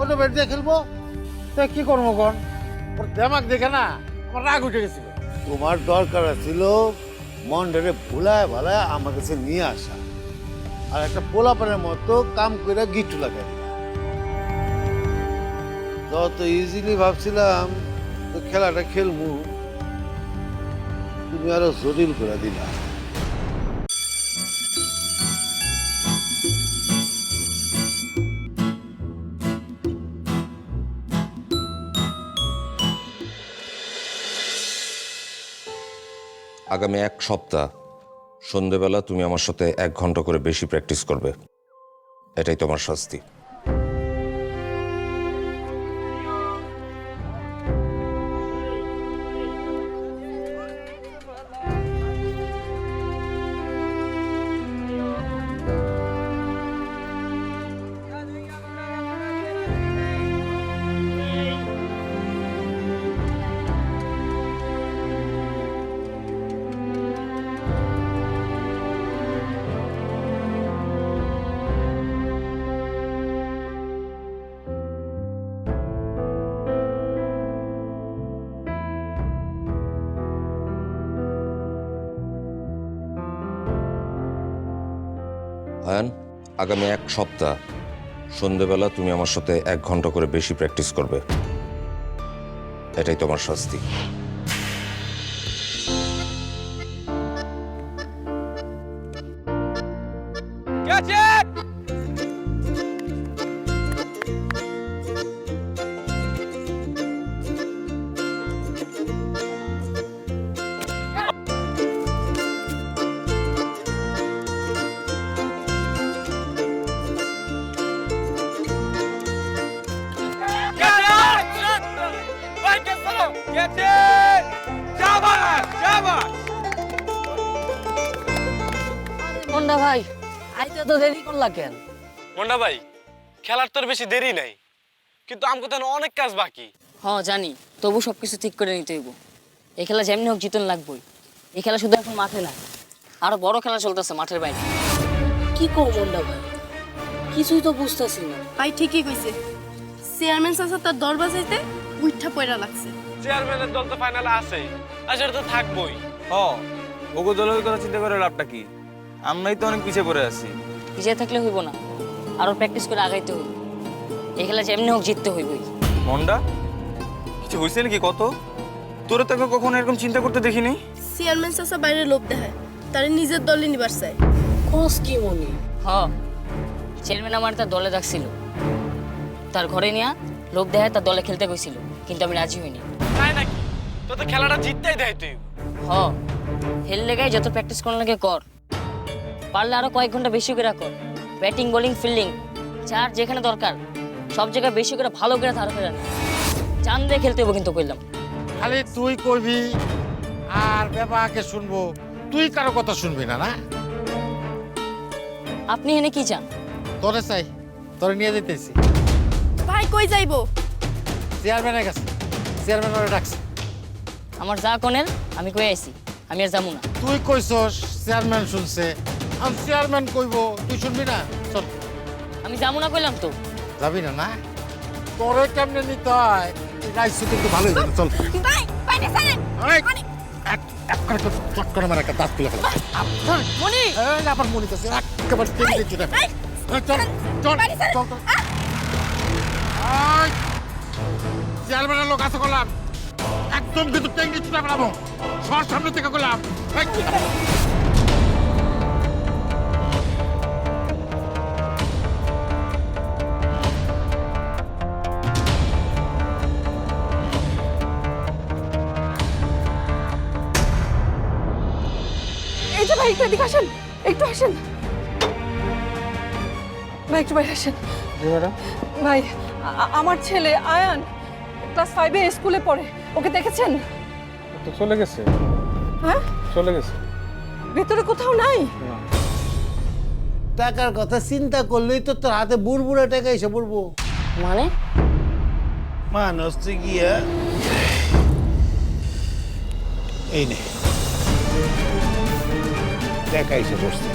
অন্য ব্যাট দিয়ে খেলব? তা কি করব কন? ওর দেমাক দেখে না আমার রাগ উঠে গেছিল। তোমার দরকার ছিল মন্ডারে ভুলায় ভালায় আমার কাছে নিয়ে আসা। আর একটা পোলাপানের মতো কাম করে গিট্টু লাগাই যত ইজিলি ভাবছিলাম তো খেলাটা খেলমু তুমি আরও জটিল করে দিলা। আগামী এক সপ্তাহ, সন্ধেবেলা তুমি আমার সাথে এক ঘণ্টা করে বেশি প্র্যাকটিস করবে। এটাই তোমার শাস্তি। আয়ান আগামী এক সপ্তাহ, সন্ধেবেলা তুমি আমার সাথে এক ঘণ্টা করে বেশি প্র্যাকটিস করবে। এটাই তোমার শাস্তি। মন্ডা ভাই আইতে তো দেরি করলা কেন? মন্ডা ভাই খেলার তোর বেশি দেরি নাই। কিন্তু আমাকে তো অনেক কাজ বাকি। হ জানি। তবু সব কিছু ঠিক করে নিতে হইব। এই খেলা যেমনি হোক জিতন লাগবই। এই খেলা শুধু এখন মাঠে না আরও বড় খেলা চলতেছে মাঠের বাইরে। কি কর মন্ডা ভাই? কিছুই তো বুঝতেছি না। ভাই ঠিকই কইছে। চেয়ারম্যান চাচা তার দর বাজাইতে উইঠা পয়রা লাগছে। চেয়ারম্যানের দল তো ফাইনালে আছে। আর সেটা তো থাকবোই। হ ওগো দলের কথা চিন্তা করে লাভটা কি? আমরাই তো অনেক পিছিয়ে পড়ে আছি। পিছিয়ে থাকলে হইব না। আরও প্র্যাকটিস করে আগাইতে হইব। এই খেলা যেমনি হোক জিততে হইবই। মন্ডা কিছু হয়েছে নাকি? কত? তোরে তো কখনো এরকম চিন্তা করতে দেখিনি। চেয়ারম্যান চাচা বাইরে লোভ দেখায়। তারে নিজের দলে নিবার চায়। কোস কি মনি? হ চেয়ারম্যান আমার তার দলে ডাকছিল। তার ঘরে নিয়ে লোক দেখায় তার দলে খেলতে গেছিল। কিন্তু আমি রাজি হইনি। তাই নাকি? তো তো খেলাটা জিততেই দেয় তুই। হ হেল লেগাই যত প্র্যাকটিস করার লাগে কর। পারলে আরও কয়েক ঘণ্টা বেশি করে কর। ব্যাটিং বোলিং ফিল্ডিং যার যেখানে দরকার সব জায়গায় বেশি করে ভালো করে ধার করে চান দিয়ে খেলতে হব কিন্তু কইলাম। খালি তুই করবি আর ব্যাপাকে শুনব। তুই কারও কথা শুনবি না না? আপনি এনে কি চান? তোরে চাই তোরে নিয়ে যেতেছি ভাই কই যাইবো? চেয়ারম্যানের কাছে চেয়ারম্যান ওরে ডাকছে। আমার যা কনের আমি কই আইছি আমি আর যাব না। তুই কইছস চেয়ারম্যান শুনছে। আর চেয়ারম্যান কইব তুই শুনবি না? চল। আমি যাব না কইলাম তো। যাবি না না? তোরে কেমনে নিতে হয়? রাইস কিন্তু ভালোই জানে চল। ভাই এই, এক- এক করে চট করে আমার একটা দাঁত তুলে ফেলা। মনি! এই আবার মনে করছে একেবারে টেনে দিচ্ছি না চল চল চল চল। এই, চেয়ারম্যানের লোক আছে করলাম একদম কিন্তু টেঙ্গি ছুটে ফেলাবো সর সামনে থেকে করলাম এই, এই যে ভাই একটু এদিকে আসেন। একটু আসেন। ভাই একটু বাইরে আসেন। ভাই আমার ছেলে আয়ান ক্লাস ফাইভে স্কুলে পড়ে। ওকে দেখেছেন? তো চলে গেছে। হ্যাঁ? চলে গেছে। ভেতরে কোথাও নাই? টাকার কথা চিন্তা করলেই তো তোর হাতে বুড়বুড়া টাকা এসে পড়ব। মানে? মানুষ তুই গিয়া এই নে। টাকা এসে পড়ছে।